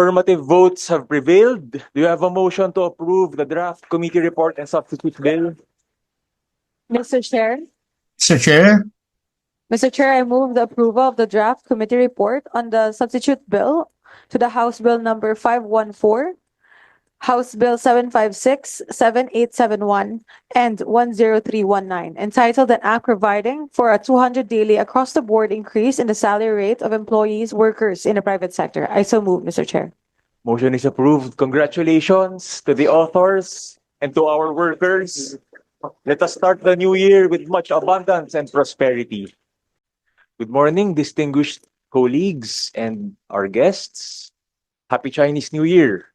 Affirmative votes have prevailed. Do you have a motion to approve the draft committee report and substitute bill? Mr. Chair, Mr. Chair, Mr. Chair, I move the approval of the draft committee report on the substitute bill to the House Bill number five one four, House Bill seven five six, seven eight seven one, and one zero three one nine, entitled an act providing for a two hundred daily across-the-board increase in the salary rate of employees, workers in the private sector. I so move, Mr. Chair. Motion is approved. Congratulations to the authors and to our workers. Let us start the new year with much abundance and prosperity. Good morning, distinguished colleagues and our guests. Happy Chinese New Year.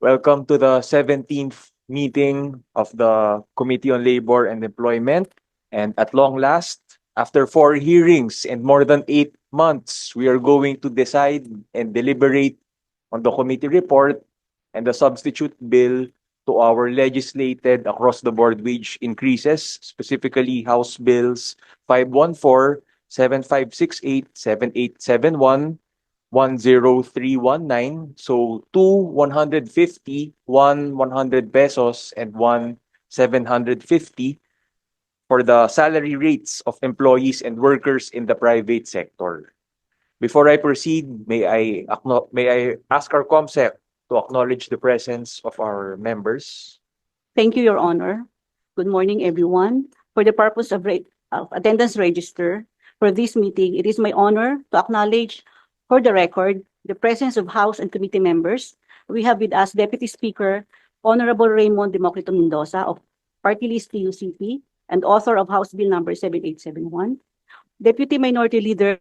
Welcome to the 17th meeting of the Committee on Labor and Employment. And at long last, after four hearings and more than eight months, we are going to decide and deliberate on the committee report and the substitute bill to our legislated across-the-board wage increases, specifically House Bills 514, 7568, 7871, 10319. So two 150, one 100 pesos, and one 750 for the salary rates of employees and workers in the private sector. Before I proceed, may I may I ask our COMSEC to acknowledge the presence of our members? Thank you, Your Honor. Good morning, everyone. For the purpose of re- of attendance register for this meeting, it is my honor to acknowledge for the record the presence of House and committee members. We have with us Deputy Speaker Honorable Raymond Democrito Mendoza of Party List TUCP and author of House Bill number 7871. Deputy Minority Leader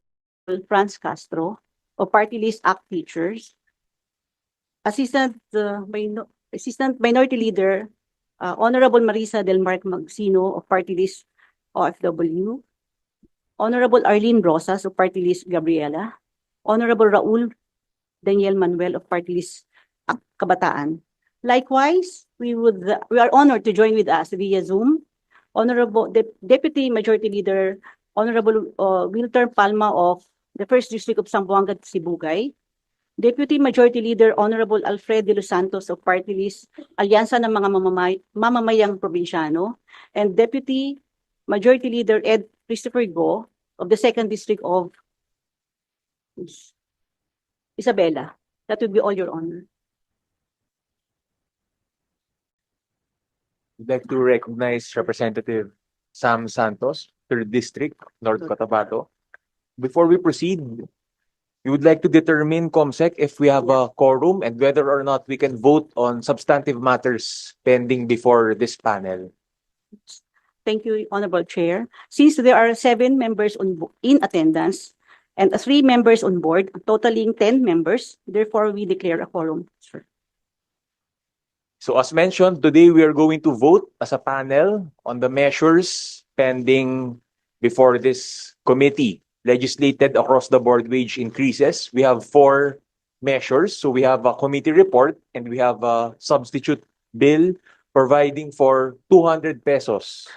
Franz Castro of Party List Act Teachers. Assistant uh, Assistant Minority Leader uh, Honorable Marisa Del Mar Magsino of Party List OFW, Honorable Arlene Rosas of Party List Gabriela, Honorable Raul Daniel Manuel of Party List Ak- Kabataan. Likewise, we would we are honored to join with us via Zoom. Honorable Dep- Deputy Majority Leader Honorable uh, Wilter Palma of the First District of Zamboanga, Sibugay, Deputy Majority Leader Honorable Alfred de los Santos of Party List Alyansa ng mga mamamay, mamamayang probinsyano, and Deputy Majority Leader Ed Christopher Go of the Second District of Isabela. That would be all, Your Honor. We'd like to recognize Representative Sam Santos, Third District, North Cotabato. Before we proceed, we would like to determine, COMSEC, if we have a quorum and whether or not we can vote on substantive matters pending before this panel. Thank you, Honorable Chair. Since there are seven members on bo- in attendance and three members on board, totaling ten members, therefore we declare a quorum. sir. So as mentioned, today we are going to vote as a panel on the measures pending before this committee, legislated across the board wage increases. We have four measures. So we have a committee report and we have a substitute bill providing for 200 pesos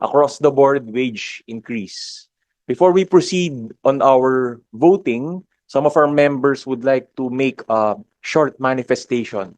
across the board wage increase. Before we proceed on our voting, some of our members would like to make a short manifestation.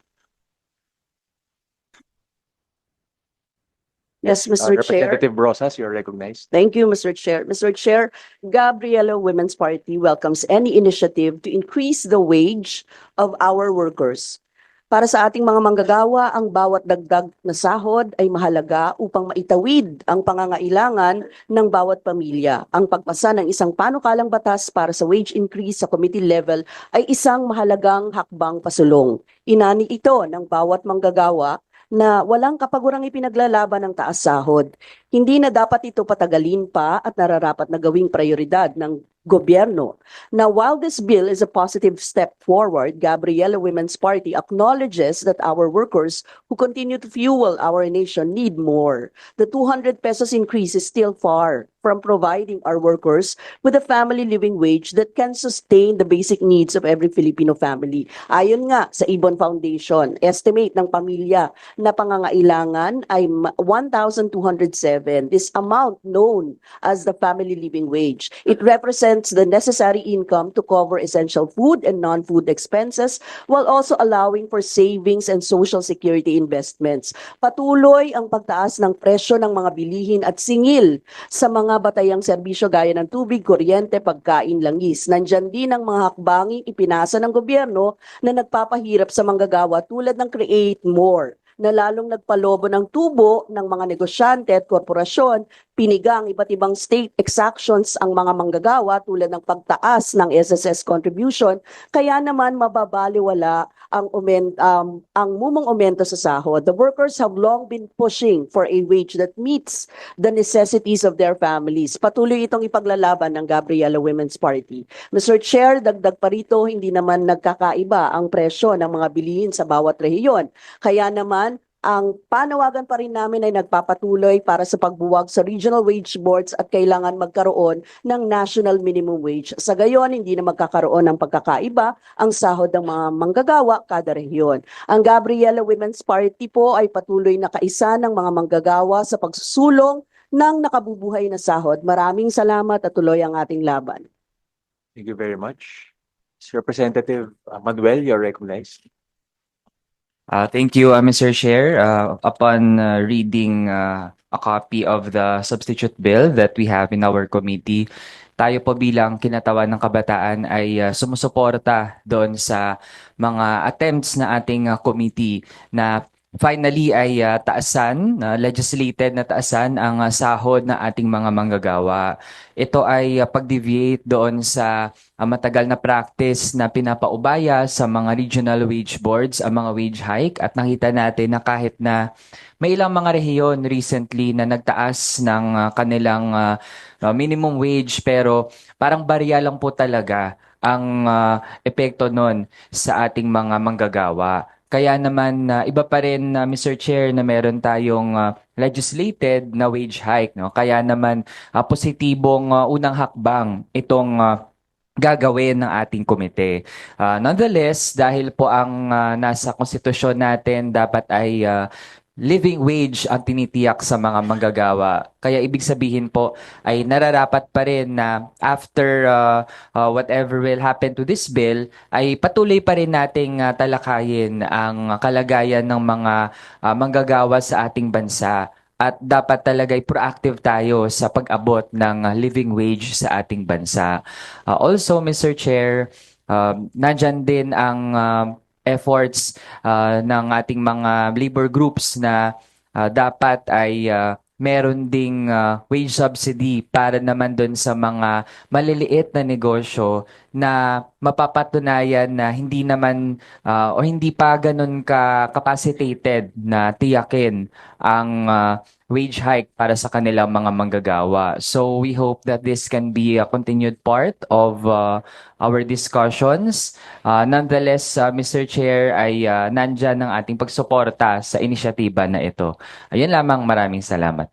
Yes, Uh, Mr. Chair. Representative Rosas, you're recognized. Thank you, Mr. Chair. Mr. Chair, Gabriela Women's Party welcomes any initiative to increase the wage of our workers. Para sa ating mga manggagawa, ang bawat dagdag na sahod ay mahalaga upang maitawid ang pangangailangan ng bawat pamilya. Ang pagpasa ng isang panukalang batas para sa wage increase sa committee level ay isang mahalagang hakbang pasulong. Inani ito ng bawat manggagawa na walang kapagurang ipinaglalaban ng taas sahod. Hindi na dapat ito patagalin pa at nararapat na gawing prioridad ng gobyerno. Now, while this bill is a positive step forward, Gabriela Women's Party acknowledges that our workers who continue to fuel our nation need more. The 200 pesos increase is still far from providing our workers with a family living wage that can sustain the basic needs of every Filipino family. Ayon nga sa Ibon Foundation, estimate ng pamilya na pangangailangan ay ma- 1,207 2027, this amount known as the family living wage. It represents the necessary income to cover essential food and non-food expenses while also allowing for savings and social security investments. Patuloy ang pagtaas ng presyo ng mga bilihin at singil sa mga batayang serbisyo gaya ng tubig, kuryente, pagkain, langis. Nandyan din ang mga hakbanging ipinasa ng gobyerno na nagpapahirap sa manggagawa tulad ng Create More na lalong nagpalobo ng tubo ng mga negosyante at korporasyon, pinigang iba't ibang state exactions ang mga manggagawa tulad ng pagtaas ng SSS contribution, kaya naman mababaliwala ang umen, um, ang mumong aumento sa sahod. The workers have long been pushing for a wage that meets the necessities of their families. Patuloy itong ipaglalaban ng Gabriela Women's Party. Mr. Chair, dagdag pa rito, hindi naman nagkakaiba ang presyo ng mga bilihin sa bawat rehiyon. Kaya naman, ang panawagan pa rin namin ay nagpapatuloy para sa pagbuwag sa regional wage boards at kailangan magkaroon ng national minimum wage. Sa gayon, hindi na magkakaroon ng pagkakaiba ang sahod ng mga manggagawa kada rehiyon. Ang Gabriela Women's Party po ay patuloy na kaisa ng mga manggagawa sa pagsusulong ng nakabubuhay na sahod. Maraming salamat at tuloy ang ating laban. Thank you very much. Representative uh, Manuel, you're recognized. Uh, thank you, uh, Mr. Chair. Uh, upon uh, reading uh, a copy of the substitute bill that we have in our committee, tayo po bilang kinatawan ng kabataan ay uh, sumusuporta doon sa mga attempts na ating uh, committee na finally ay uh, taasan, uh, legislated na taasan ang uh, sahod na ating mga manggagawa. Ito ay uh, pag-deviate doon sa uh, matagal na practice na pinapaubaya sa mga regional wage boards ang mga wage hike at nakita natin na kahit na may ilang mga rehiyon recently na nagtaas ng uh, kanilang uh, minimum wage pero parang barya lang po talaga ang uh, epekto nun sa ating mga manggagawa. Kaya naman uh, iba pa rin uh, Mr. Chair na meron tayong uh, legislated na wage hike no. Kaya naman uh, positibong uh, unang hakbang itong uh, gagawin ng ating komite. Uh, nonetheless, dahil po ang uh, nasa konstitusyon natin dapat ay uh, living wage ang tinitiyak sa mga manggagawa. Kaya ibig sabihin po ay nararapat pa rin na after uh, uh, whatever will happen to this bill ay patuloy pa rin nating uh, talakayin ang kalagayan ng mga uh, manggagawa sa ating bansa at dapat talaga ay proactive tayo sa pag-abot ng living wage sa ating bansa. Uh, also, Mr. Chair, uh, nandyan din ang uh, efforts uh, ng ating mga labor groups na uh, dapat ay uh, meron ding uh, wage subsidy para naman doon sa mga maliliit na negosyo na mapapatunayan na hindi naman uh, o hindi pa ganun ka capacitated na tiyakin ang uh, wage hike para sa kanilang mga manggagawa. So we hope that this can be a continued part of uh, our discussions. Uh, nonetheless, uh, Mr. Chair, ay uh, nandyan ang ating pagsuporta sa inisyatiba na ito. Ayun lamang, maraming salamat.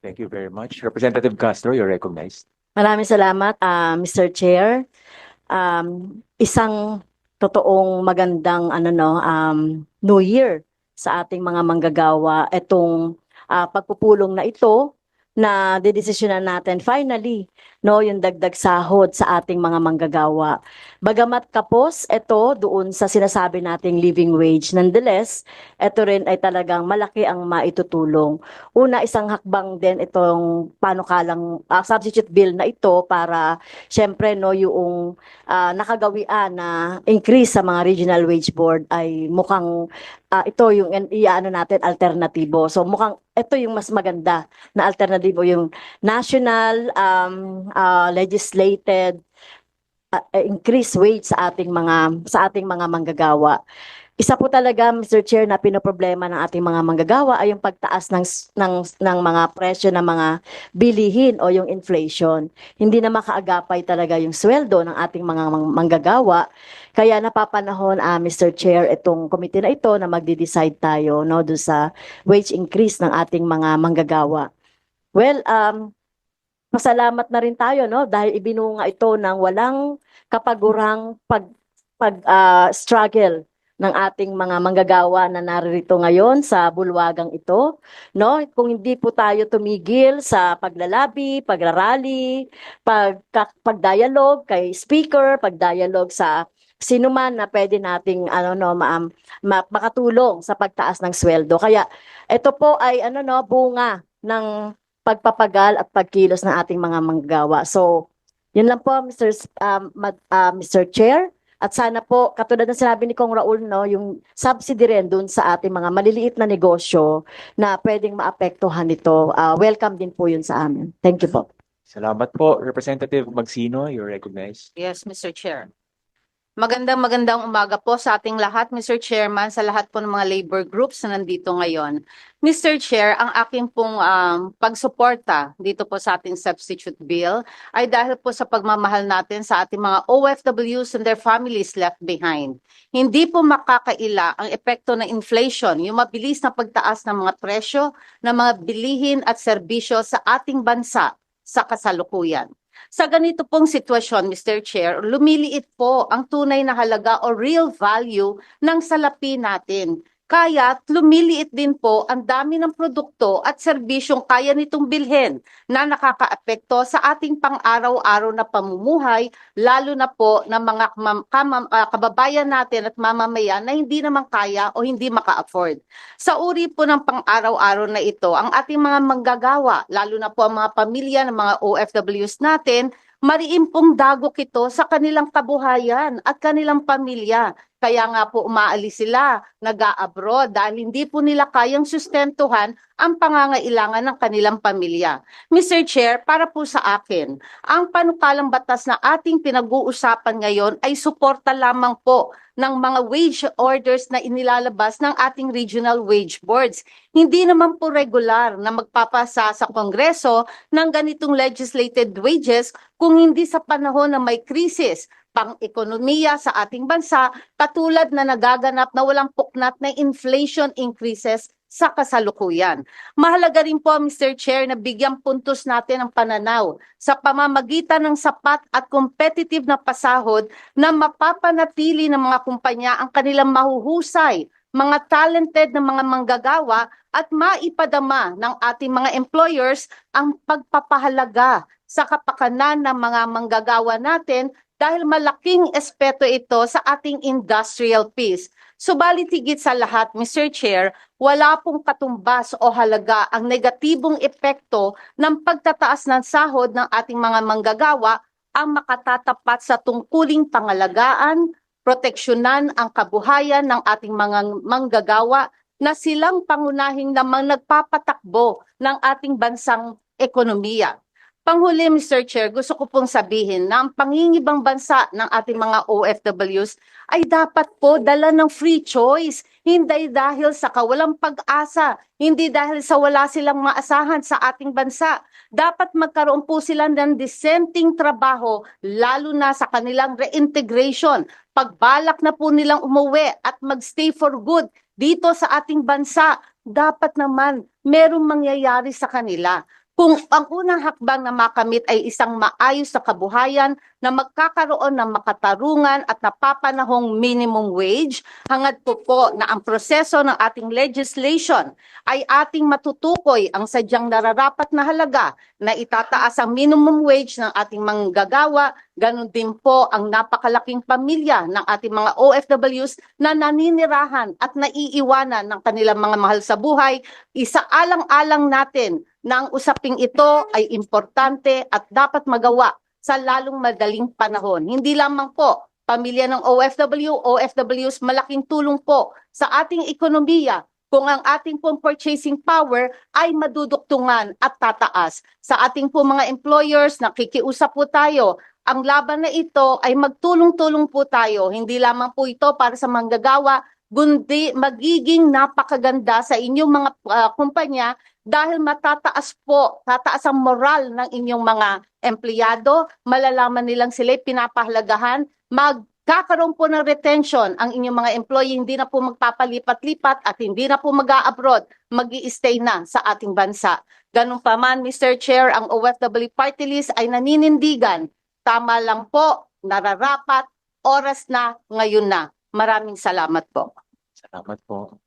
Thank you very much. Representative Castro, you're recognized. Maraming salamat, ah, Mr. Chair. Um, isang totoong magandang ano no, um, New Year sa ating mga manggagawa. Itong ah, pagpupulong na ito na dedesisyonan natin finally no yung dagdag sahod sa ating mga manggagawa. Bagamat kapos ito doon sa sinasabi nating living wage, nonetheless, ito rin ay talagang malaki ang maitutulong. Una, isang hakbang din itong panukalang ah, substitute bill na ito para syempre no yung ah, nakagawian na increase sa mga regional wage board ay mukhang ah, ito yung iano natin alternatibo. So mukhang ito yung mas maganda na alternatibo yung national um, ah, legislated uh, increase wage sa ating mga sa ating mga manggagawa. Isa po talaga Mr. Chair na pinoproblema ng ating mga manggagawa ay yung pagtaas ng ng ng mga presyo ng mga bilihin o yung inflation. Hindi na makaagapay talaga yung sweldo ng ating mga mang- manggagawa. Kaya napapanahon ah Mr. Chair itong komite na ito na magde-decide tayo no do sa wage increase ng ating mga manggagawa. Well, um pasalamat na rin tayo no dahil ibinunga ito ng walang kapagurang pag pag ah, struggle ng ating mga manggagawa na naririto ngayon sa bulwagang ito, no? Kung hindi po tayo tumigil sa paglalabi, pagrarally, pag pagdialog kay speaker, pagdialog sa sino man na pwede nating ano no ma, ma- makatulong sa pagtaas ng sweldo. Kaya ito po ay ano no bunga ng pagpapagal at pagkilos ng ating mga manggagawa. So, yun lang po Mr. S- um, Mad- ah, Mr. Chair. At sana po, katulad ng sinabi ni Kong Raul, no, yung subsidy rin dun sa ating mga maliliit na negosyo na pwedeng maapektuhan nito. Ah, welcome din po yun sa amin. Thank you po. Salamat po, Representative Magsino, you're recognized. Yes, Mr. Chair. Magandang magandang umaga po sa ating lahat, Mr. Chairman, sa lahat po ng mga labor groups na nandito ngayon. Mr. Chair, ang aking pong um, pagsuporta dito po sa ating substitute bill ay dahil po sa pagmamahal natin sa ating mga OFWs and their families left behind. Hindi po makakaila ang epekto ng inflation, yung mabilis na pagtaas ng mga presyo ng mga bilihin at serbisyo sa ating bansa sa kasalukuyan. Sa ganito pong sitwasyon, Mr. Chair, lumiliit po ang tunay na halaga o real value ng salapi natin. Kaya lumiliit din po ang dami ng produkto at serbisyong kaya nitong bilhin na nakakaapekto sa ating pang-araw-araw na pamumuhay, lalo na po ng mga ah, kababayan natin at mamamayan na hindi naman kaya o hindi maka-afford. Sa uri po ng pang-araw-araw na ito, ang ating mga manggagawa, lalo na po ang mga pamilya ng mga OFWs natin, mariin pong dagok ito sa kanilang kabuhayan at kanilang pamilya. Kaya nga po umaalis sila, nag-a-abroad dahil hindi po nila kayang sustentuhan ang pangangailangan ng kanilang pamilya. Mr. Chair, para po sa akin, ang panukalang batas na ating pinag-uusapan ngayon ay suporta lamang po ng mga wage orders na inilalabas ng ating regional wage boards. Hindi naman po regular na magpapasa sa Kongreso ng ganitong legislated wages kung hindi sa panahon na may krisis pang-ekonomiya sa ating bansa katulad na nagaganap na walang puknat na inflation increases sa kasalukuyan. Mahalaga rin po, Mr. Chair, na bigyang puntos natin ang pananaw sa pamamagitan ng sapat at competitive na pasahod na mapapanatili ng mga kumpanya ang kanilang mahuhusay, mga talented na mga manggagawa at maipadama ng ating mga employers ang pagpapahalaga sa kapakanan ng mga manggagawa natin dahil malaking espeto ito sa ating industrial peace. Subalit higit sa lahat, Mr. Chair, wala pong katumbas o halaga ang negatibong epekto ng pagtataas ng sahod ng ating mga manggagawa ang makatatapat sa tungkuling pangalagaan, proteksyonan ang kabuhayan ng ating mga manggagawa na silang pangunahing namang nagpapatakbo ng ating bansang ekonomiya. Panghuli, Mr. Chair, gusto ko pong sabihin na ang pangingibang bansa ng ating mga OFWs ay dapat po dala ng free choice. Hindi dahil sa kawalang pag-asa, hindi dahil sa wala silang maasahan sa ating bansa. Dapat magkaroon po sila ng dissenting trabaho, lalo na sa kanilang reintegration. Pagbalak na po nilang umuwi at magstay for good dito sa ating bansa, dapat naman merong mangyayari sa kanila. Kung ang unang hakbang na makamit ay isang maayos na kabuhayan na magkakaroon ng makatarungan at napapanahong minimum wage, hangad po po na ang proseso ng ating legislation ay ating matutukoy ang sadyang nararapat na halaga na itataas ang minimum wage ng ating manggagawa, ganun din po ang napakalaking pamilya ng ating mga OFWs na naninirahan at naiiwanan ng kanilang mga mahal sa buhay, isaalang-alang natin na ang usaping ito ay importante at dapat magawa sa lalong madaling panahon. Hindi lamang po pamilya ng OFW, OFWs malaking tulong po sa ating ekonomiya kung ang ating pong purchasing power ay maduduktungan at tataas. Sa ating po mga employers, nakikiusap po tayo, ang laban na ito ay magtulong-tulong po tayo. Hindi lamang po ito para sa manggagawa, kundi magiging napakaganda sa inyong mga ah, kumpanya dahil matataas po, tataas ang moral ng inyong mga empleyado, malalaman nilang sila'y pinapahalagahan, magkakaroon po ng retention ang inyong mga employee, hindi na po magpapalipat-lipat at hindi na po mag-a-abroad, mag stay na sa ating bansa. Ganun pa man, Mr. Chair, ang OFW Party List ay naninindigan. Tama lang po, nararapat, oras na, ngayon na. Maraming salamat po. Salamat po.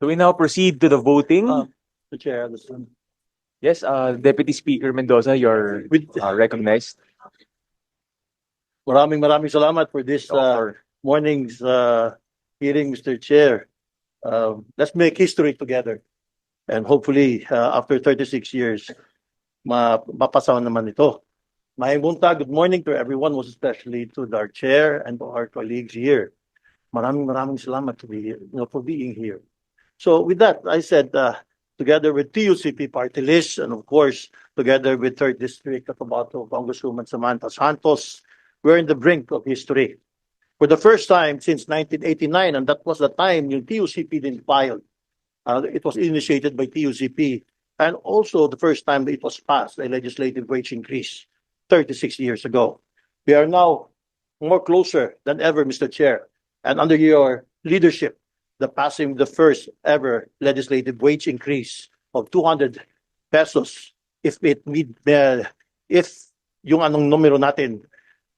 So we now proceed to the voting. Uh, The chair, this one. Yes, uh, Deputy Speaker Mendoza, you're With, uh, recognized. maraming maraming salamat for this uh, morning's uh, hearing, Mr. Chair. Um, let's make history together. And hopefully, uh, after 36 years, ma mapasa naman ito. Mahimpunta, good morning to everyone, most especially to our chair and to our colleagues here. Maraming maraming salamat to be you know, for being here. So with that, I said, uh, together with TUCP Party List and of course, together with Third District Cotabato Congresswoman Samantha Santos, we're in the brink of history. For the first time since 1989, and that was the time yung TUCP didn't file. Uh, it was initiated by TUCP, and also the first time it was passed, a legislative wage increase 36 years ago. We are now more closer than ever, Mr. Chair, and under your leadership, the passing the first ever legislative wage increase of 200 pesos if it meet uh, if yung anong numero natin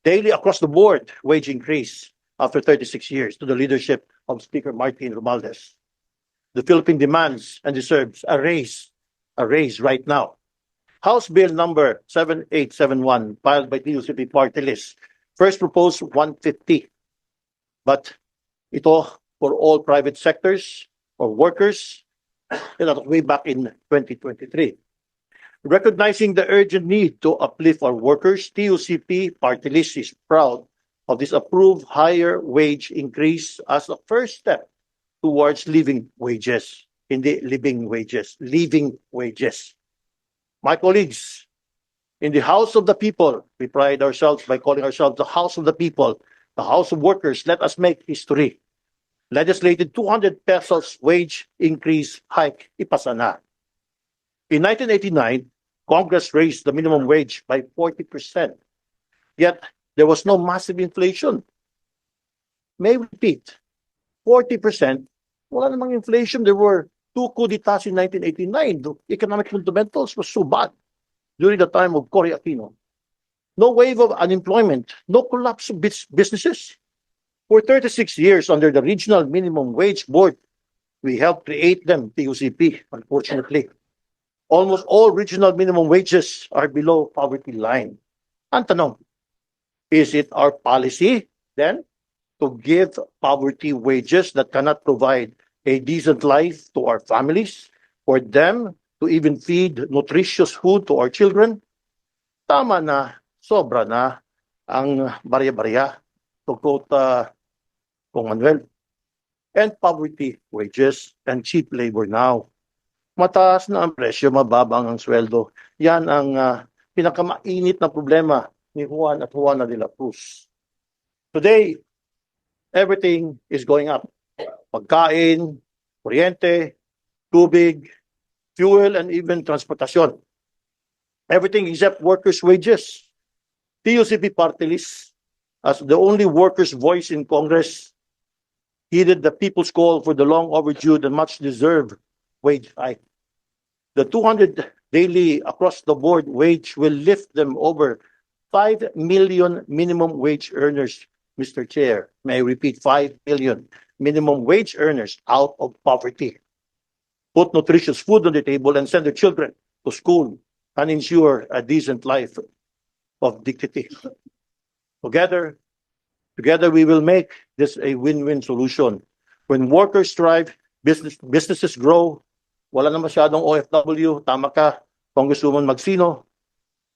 daily across the board wage increase after 36 years to the leadership of Speaker Martin Romualdez. The Philippine demands and deserves a raise, a raise right now. House Bill number 7871 filed by TUCP Party List first proposed 150. But ito for all private sectors or workers, and that way back in 2023. Recognizing the urgent need to uplift our workers, TUCP Party List is proud of this approved higher wage increase as a first step towards living wages, hindi living wages, living wages. My colleagues, in the House of the People, we pride ourselves by calling ourselves the House of the People, the House of Workers. Let us make history. Legislated 200 pesos wage increase hike, ipasa na. In 1989, Congress raised the minimum wage by 40%. Yet, there was no massive inflation. May repeat, 40%, wala namang inflation. There were two coup d'etats in 1989. The economic fundamentals was so bad during the time of Cory Aquino. No wave of unemployment, no collapse of businesses. For 36 years under the Regional Minimum Wage Board, we helped create them, TUCP, unfortunately. Almost all regional minimum wages are below poverty line. Ang is it our policy then to give poverty wages that cannot provide a decent life to our families, for them to even feed nutritious food to our children? Tama na, sobra na ang barya-barya to quote uh, Manuel. And poverty wages and cheap labor now. Mataas na ang presyo, mababang ang sweldo. Yan ang uh, pinakamainit na problema ni Juan at Juana de la Cruz. Today, everything is going up. Pagkain, kuryente, tubig, fuel, and even transportasyon. Everything except workers' wages. TUCP party list, as the only workers' voice in Congress, heeded the people's call for the long overdue and much deserved wage hike. The 200 daily across the board wage will lift them over 5 million minimum wage earners, Mr. Chair. May I repeat, 5 million minimum wage earners out of poverty. Put nutritious food on the table and send their children to school and ensure a decent life of dignity. Together, together we will make this a win-win solution. When workers strive, business, businesses grow, wala na masyadong OFW, tama ka, Congresswoman Magsino,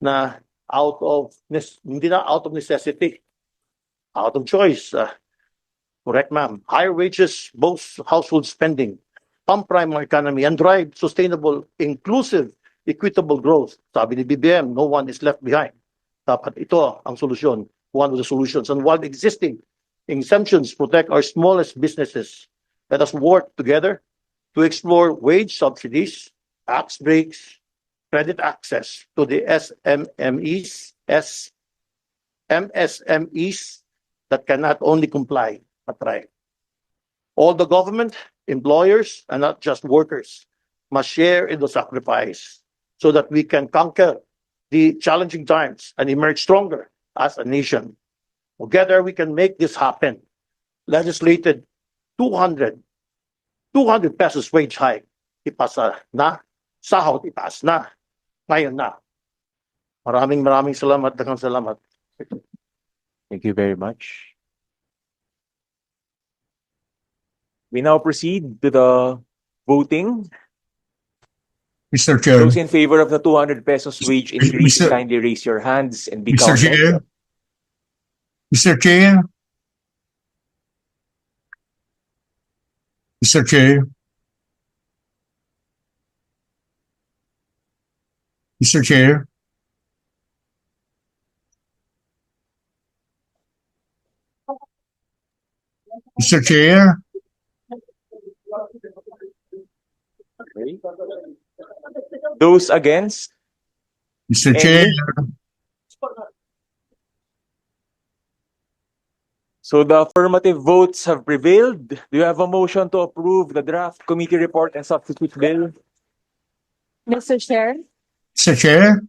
na out of, hindi na out of necessity, out of choice. uh, correct, ma'am. Higher wages boost household spending, pump prime our economy, and drive sustainable, inclusive, equitable growth. Sabi ni BBM, no one is left behind. Dapat ito ang solusyon, one of the solutions. And while existing exemptions protect our smallest businesses, let us work together to explore wage subsidies, tax breaks, credit access to the SMMEs, S, MSMEs that can not only comply, but. All the government, employers, and not just workers, must share in the sacrifice so that we can conquer the challenging times and emerge stronger as a nation. Together, we can make this happen. Legislated 200, 200 pesos wage hike, ipasa na, sahod itaas na, ngayon na. Maraming maraming salamat, daghang salamat. Thank you very much. We now proceed to the voting. Mr. Chair, Those in favor of the 200 pesos wage increase, Mr. kindly raise your hands and be Mr. counted. Chair. Mr. Chair. Mr. Chair. Mr. Chair. Mr. Chair, Okay. Those against, Mr. Chair, so the affirmative votes have prevailed. Do you have a motion to approve the draft committee report and substitute bill? Mr. Chair, Mr. Chair,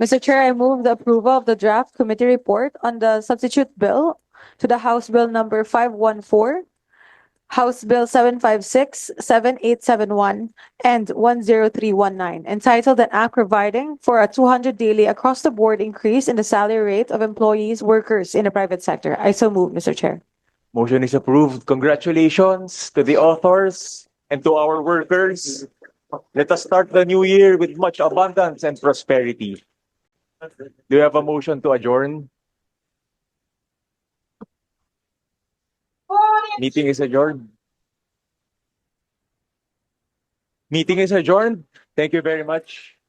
Mr. Chair, I move the approval of the draft committee report on the substitute bill to the House Bill number five one four, House Bill seven five six, seven eight seven one, and one zero three one nine, entitled an act providing for a two hundred daily across-the-board increase in the salary rate of employees, workers in the private sector. I so move, Mr. Chair. Motion is approved. Congratulations to the authors and to our workers. Let us start the new year with much abundance and prosperity. Do you have a motion to adjourn? Meeting is adjourned. Meeting is adjourned. Thank you very much.